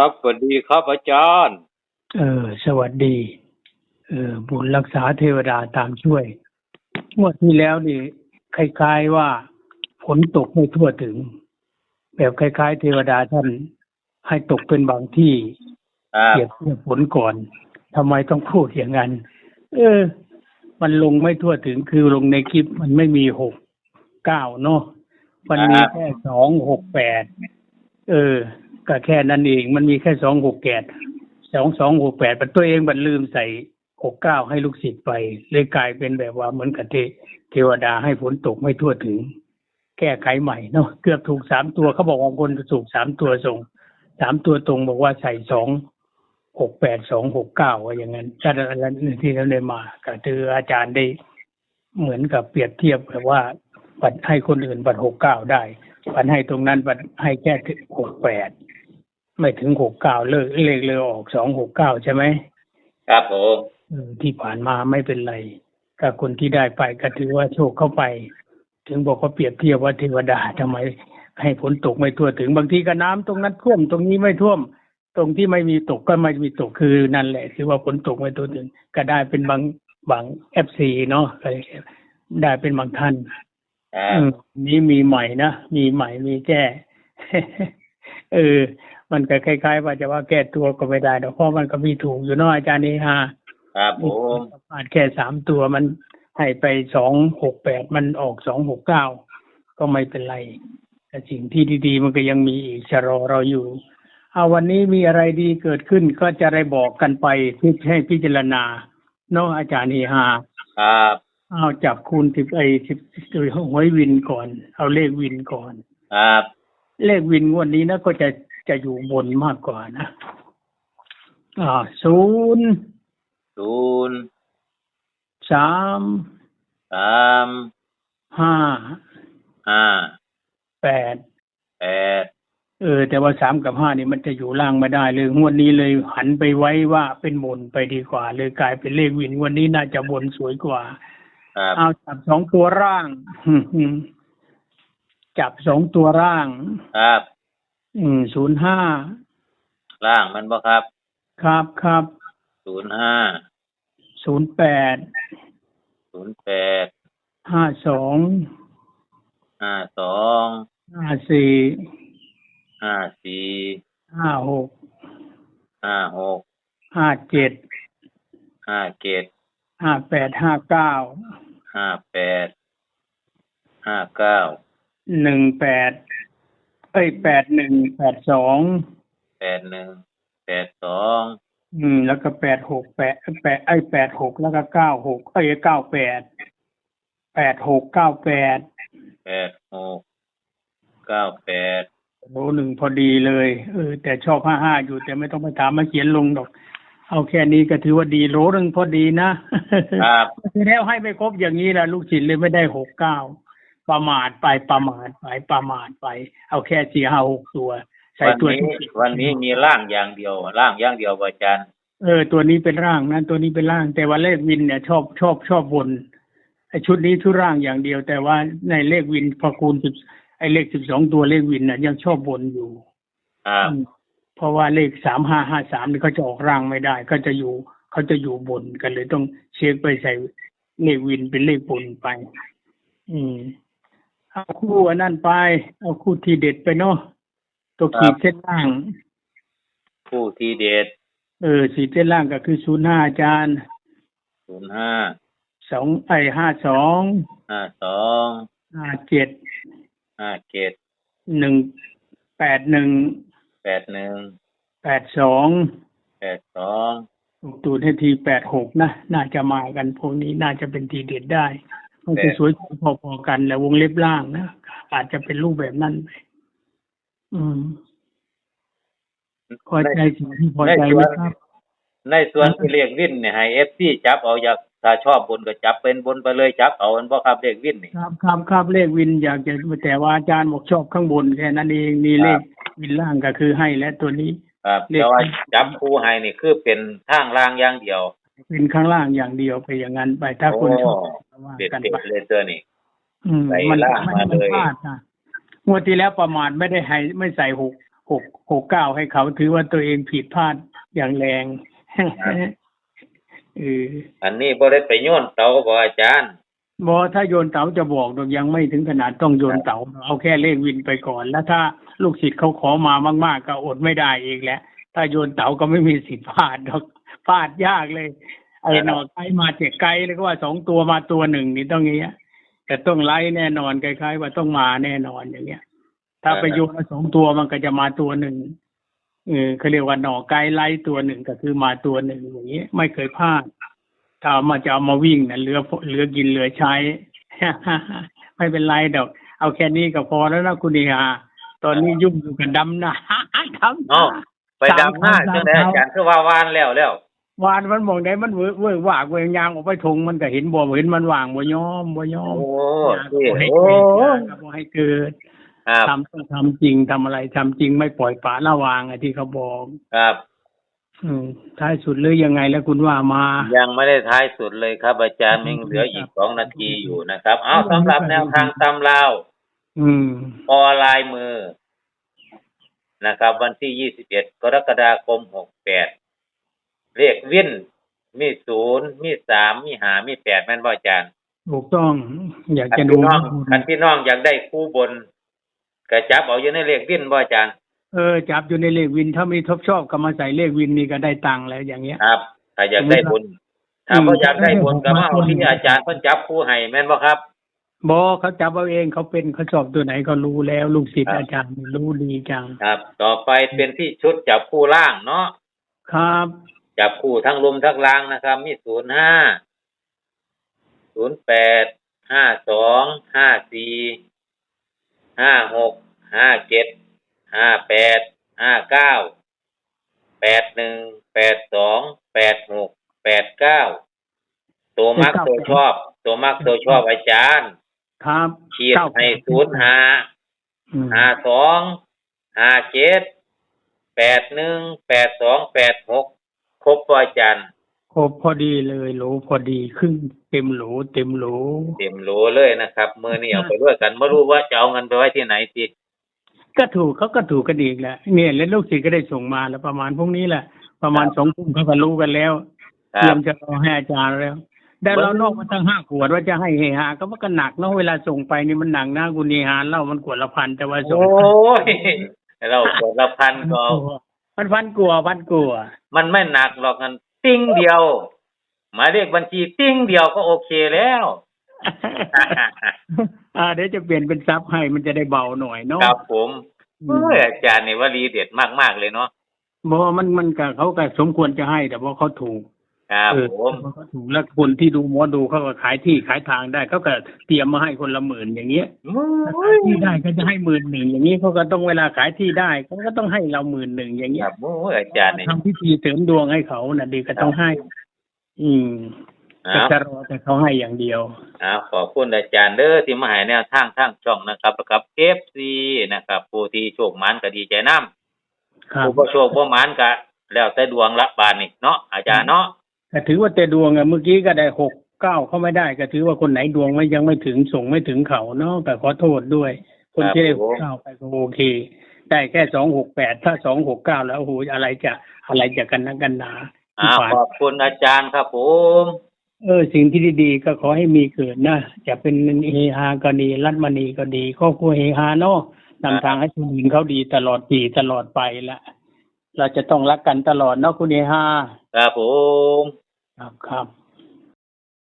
ครับสวัสดีครับอาจารย์ เออ สวัสดี เออบุญรักษาเทวดาตามช่วยงวดที่แล้วนี่คล้ายๆว่าฝนตกไม่ทั่วถึง แบบคล้ายๆ เทวดาท่านให้ตกเป็นบางที่ครับเปรียบเทียบฝนก่อนทำไมต้องพูดอย่างนั้น เออ มันลงไม่ทั่วถึงคือลงในคลิปมันไม่มีหกเก้าเนาะมันมีแค่สองหกแปดเออ ก็แค่นั้นเอง มันมีแค่สองหกแปดสองสองหกแปดแต่ตัวเองมันลืมใส่หกเก้าให้ลูกศิษย์ไป เลยกลายเป็นแบบว่าเหมือนกับเทเทวดาให้ฝนตกไม่ทั่วถึง แก้ไขใหม่เนาะเกือบถูกสามตัวเขาบอกว่าคนถูกสามตัวส่งสามตัวตรงบอกว่าใส่สองหกแปดสองหกเก้าว่าอย่างนั้นถ้าอันที่เราได้มาก็คืออาจารย์ได้เหมือนกับเปรียบเทียบแบบว่าบัตรให้คนอื่นบัตรหกเก้าได้บัตรให้ตรงนั้นบัตรให้แค่หกแปด ไม่ถึงหกเก้าเลิกเลขเลยออกสองหกเก้าใช่ไหมครับผมเออที่ผ่านมาไม่เป็นไรก็คนที่ได้ไปก็ถือว่าโชคเข้าไป ถึงบอกว่าเปรียบเทียบว่าเทวดาทำไม ให้ฝนตกไม่ทั่วถึงบางทีก็น้ำตรงนั้นท่วมตรงนี้ไม่ท่วม ตรงที่ไม่มีตกก็ไม่มีตกคือนั่นแหละคือว่าฝนตกไม่ทั่วถึง ก็ได้เป็นบางบางเอฟซีเนาะก็ได้เป็นบางท่านครับอืมนี่มีใหม่นะมีใหม่มีแก้เออ มันก็คล้ายๆ ว่าจะว่าแก้ตัวก็ไม่ได้หรอกเพราะมันก็มีถูกอยู่เนาะอาจารย์นี่ฮะครับผมพลาดแค่สามตัวมันให้ไปสองหกแปดมันออกสองหกเก้าก็ไม่เป็นไร แต่สิ่งที่ดีๆ มันก็ยังมีอีกชะรอเราอยู่เอาวันนี้มีอะไรดีเกิดขึ้นก็จะได้บอกกันไปเพื่อให้พิจารณาเนาะอาจารย์นีฮาครับเอาจับคูณสิบไอสิบหวยวินก่อน เอาเลขวินก่อน ครับ เลขวินงวดนี้นะก็จะ จะอยู่บนมากกว่านะอ่าศูนย์ศูนย์สามสามห้าห้าแปดแปดเออ แต่ว่าสามกับห้านี่มันจะอยู่ล่างไม่ได้เลยงวดนี้เลยหันไปไว้ว่าเป็นบนไปดีกว่า เลยกลายเป็นเลขวินงวันนี้น่าจะบนสวยกว่าครับเอาจับสองตัวร่างจับสองตัวร่าง ครับอืม ศูนย์ห้าล่างมันบ่ครับ ครับครับศูนย์ห้าศูนย์แปดศูนย์แปดห้าสองห้าสองห้าสี่ห้าสี่ห้าหกห้าหกห้าเจ็ดห้าเจ็ดห้าแปดห้าเก้าห้าแปดห้าเก้าหนึ่งแปดเอ้ยแปดหนึ่งแปดสองแปดหนึ่งแปดสองอืม แล้วก็แปดหกแปดแปดไอ้แปดหกแล้วก็เก้าหกเอ้ยเก้าแปดแปดหกเก้าแปดแปดหกเก้าแปดโอ้หนึ่งพอดีเลยเออแต่ชอบห้าห้าอยู่แต่ไม่ต้องไปถามมาเขียนลงดอก เอาแค่นี้ก็ถือว่าดีโหลหนึ่งพอดีนะครับทีแล้วให้ไปครบอย่างนี้แหละลูกศิษย์เลยไม่ได้หกเก้า ประมาทไปประมาทไปประมาทไป เอาแค่สี่ห้าหกตัว ใส่วันตัวนี้ที่ผิดวันนี้มีล่างอย่างเดียวล่างอย่างเดียวบ่อาจารย์ เออ ตัวนี้เป็นร่างนะตัวนี้เป็นร่าง แต่ว่าเลขวินเนี่ยชอบชอบชอบบนไอชุดนี้ชุดร่างอย่างเดียว แต่ว่าในเลขวินพอคูณสิบไอเลขสิบสองตัวเลขวินน่ะ ยังชอบบนอยู่ครับอืมเพราะว่าเลขสามห้าห้าสามนี่เขาจะออกร่างไม่ได้ ก็จะอยู่เขาจะอยู่บนกันเลยต้องเช็คไปใส่เลขวินเป็นเลขบนไป อืม เอาคู่อันนั้นไป เอาคู่ทีเด็ดไปเนาะตัวขีดเส้นล่างผู้ที่เด็ด เออสีเส้นล่างก็คือศูนย์ห้าอาจารย์ศูนย์ห้าสองไอห้าสองห้าสองห้าเจ็ดห้าเจ็ดหนึ่งแปดหนึ่งแปดหนึ่งแปดสองแปดสองตูนให้ทีแปดหกนะ น่าจะมากันพวกนี้น่าจะเป็นทีเด็ดได้ มันจะสวยพอๆกันแหละวงเล็บล่างนะอาจจะเป็นรูปแบบนั้นไปอืมพอใจสิ่งที่พอใจไหมครับในส่วนที่เรียกวินเนี่ยให้เอฟซีจับเอาอยากถ้าชอบบนก็จับเป็นบนไปเลยจับเอาอันบ่ครับเรียกวินนี่ครับครับครับเลขวินอยากจะแต่ว่าอาจารย์บอกชอบข้างบนแค่นั้นเองมีเลขวินล่างก็คือให้และตัวนี้ครับเรียกแต่ว่าจับคู่ให้นี่คือเป็นทางล่างอย่างเดียว เป็นข้างล่างอย่างเดียวไปอย่างนั้นไปถ้าคนชอบโว่าเด็ดกันเด็ไปดเลยตัวนี้อืมใส่มันล่างไม่มามันเลยพลาดนะงวดที่แล้วประมาทไม่ได้ให้ไม่ใส่หกหกหกเก้าให้เขาถือว่าตัวเองผิดพลาดอย่างแรงเอออันนี้บ่ได้ไปโยนเตาบ่อาจารย์บอถ้าโยนเต๋าจะบอกดอกยังไม่ถึงขนาดต้องโยนเต๋าเอาแค่เลขวินไปก่อน แล้วถ้าลูกศิษย์เขาขอมามาก ๆ ก็อดไม่ได้อีกแหล้ว ถ้าโยนเต๋าก็ไม่มีสิทธิ์พลาดดอกพลาดยากเลยไอ้หนอไกลมาเจ็ดไกลแล้วก็ว่าสองตัวมาตัวหนึ่งนี่ต้องอย่างเงี้ยแต่ต้องไล่แน่นอนคล้ายๆ ว่าต้องมาแน่นอนอย่างเงี้ย ถ้าไปโยนสองตัวมันก็จะมาตัวหนึ่งเออเขาเรียกว่าหนอไกลไล่ตัวหนึ่งก็คือมาตัวหนึ่งอย่างเงี้ยไม่เคยพลาดถ้าเอามาจะเอามาวิ่งนะเหลือเหลือกินเหลือใช้ ไม่เป็นไรดอก เอาแค่นี้ก็พอแล้วนะคุณเอียตอนนี้ยุ่งอยู่กับดำนาดำนา ไปดำหน้าจังได๋อาจารย์คือว่าวานแล้วแล้ววานมันมองได้มันเว้ยเว้ยว่างเว้ยยางออกไปทงมันก็เห็นบ่เห็นมันว่างบ่ยอมบ่ยอมโอ้ยางที่บ่ให้โอ้เกิดยางก็บ่ให้เกิดครับทำต้องทำจริงทำอะไรทำจริงไม่ปล่อยปละละวางไอ้ที่เขาบอกครับอืมท้ายสุดหรือยังไงแล้วคุณว่ามา ยังไม่ได้ท้ายสุดเลยครับ อาจารย์ยังเหลืออีกสองนาทีอยู่นะครับ เอาสำหรับแนวทางตำราวอืมออลายมือ นะครับ วันที่21กรกฎาคม68เลขวินมีศูนย์มีสามมีหามีแปดแม่นบ่อาจารย์ถูกต้อง อยากคัจะนดูพี่น้องคันพี่น้องอยากได้คู่บนกระจับเอาอยู่ในเลขวินบ่อาจารย์เออจับอยู่ในเลขวินถ้ามีทบชอบก็มาใส่เลขวินนี่ก็ได้ตังค์แล้วอย่างเงี้ยครับถ้าอยากได้บุญอืมถ้าบ่อยากได้บุญก็มาเอาอืมที่อาจารย์เพิ่นจับคู่ให้แม่นบ่ครับ บอเขาจับเอาเองเขาเป็นเขาชอบตัวไหนก็รู้แล้วลูกศิษย์ครับอาจารย์นี่รู้ดีจังครับ ต่อไปเป็นที่ชุดจับคู่ล่างเนาะครับ จับคู่ทั้งลุมทั้งล่างนะครับ มีศูนย์ห้าศูนย์แปดห้าสองห้าสี่ห้าหกห้าเจ็ดห้าแปดห้าเก้าแปดหนึ่งแปดสองแปดหกแปดเก้าตัวมักตัวชอบ ตัวมักตัวชอบอาจารย์ ครับขีดเก้าให้ศูนย์ห้าอืมห้าสองห้าเจ็ดแปดหนึ่งแปดสองแปดหกครบป่ะอาจารย์ครบพอดีเลยโหลพอดีครึ่งเต็มโหลเต็มโหลเต็มโหลเลยนะครับมือนี่เอาไปด้วยกันไม่รู้ว่าจะเอาเงินไปไว้ที่ไหนทีก็ถูกเขาก็ถูกกันอีกแหละเนี่ยแล้วลูกศิษย์ก็ได้ส่งมาแล้วประมาณพรุ่งนี้แหละประมาณสองทุ่มเขาก็รู้กันแล้วคเตรีรัยบมจะรอให้อาจารย์แล้ว แต่เบิ้งเรานอกมาตั้งห้าขวดว่าจะให้เฮฮาก็ว่าก็หนักเนาะเวลาส่งไปนี่มันหนักนะคุณเฮฮาเหล่ามันขวดละพันแต่ว่าส่งโอ้ยเรากดละพันก็เอามันพันกลัวพันกลัว มันไม่หนักหรอกเงินติ้งเดียวหมายเลขบัญชีติ้งเดียวก็โอเคแล้วอ่าเดี๋ยวจะเปลี่ยนเป็นซับให้มันจะได้เบาหน่อยเนาะครับผมอืเอ้มยอาจารย์นี่ว่ารีเด็ดมากๆเลยเนาะบอกว่ามันมันก็เขาก็สมควรจะให้ แต่ว่าเขาถูก ครับเออผมเขาถูกแล้วคนที่ดูหมอดูเขาก็ขายที่ขายทางได้เขาก็เตรียมมาให้คนละหมื่นอย่างเงี้ยโอ้ถ้าขายยที่ได้ก็จะให้หมื่นหนึ่งอย่างนี้เขาก็ต้องเวลาขายที่ได้เขาก็ต้องให้เราหมื่นหนึ่งอย่างคเงี้รัยบโอ้ยอาจารย์นี่ทำพิธีเสริมดวงให้เขาน่ะดีก็ต้องให้ อืมเอาก็จะรอแต่เขาให้อย่างเดียวเอาขอบคุณอาจารย์เด้อที่มาให้แนวทางทางช่องนะครับแล้วกับ FC นะครับผู้ที่โชคหมานก็ดีใจนํครับผู้บ่โชคบ่หมานก็แล้วแต่ดวงละบาดนี่เนาะอาจารย์เนาะก็ ถือว่าแต่ดวงอะเมื่อกี้ก็ได้หกเก้าเข้าไม่ได้ก็ถือว่าคนไหนดวงไม่ยังไม่ถึงส่งไม่ถึงเขาเนาะแต่ขอโทษด้วย คนที่ได้หกเก้าไปก็โอเค ได้แค่สองหกแปดถ้าสองหกเก้าแล้วโอ้โหอะไรจะอะไรจะกันนักกันหนาอ่าที่ผ่านขอบคุณอาจารย์ครับผมเออสิ่งที่ดีๆก็ขอให้มีเกิดนะจะเป็นเฮฮาก็ดีรัตมณีก็ดีครอบครัวเฮฮาเนาะนำทางให้คุณหญิงเขาดีตลอดปีตลอดไปละเราจะต้องรักกันตลอดเนาะคุณเฮฮาครับผม ครับครับ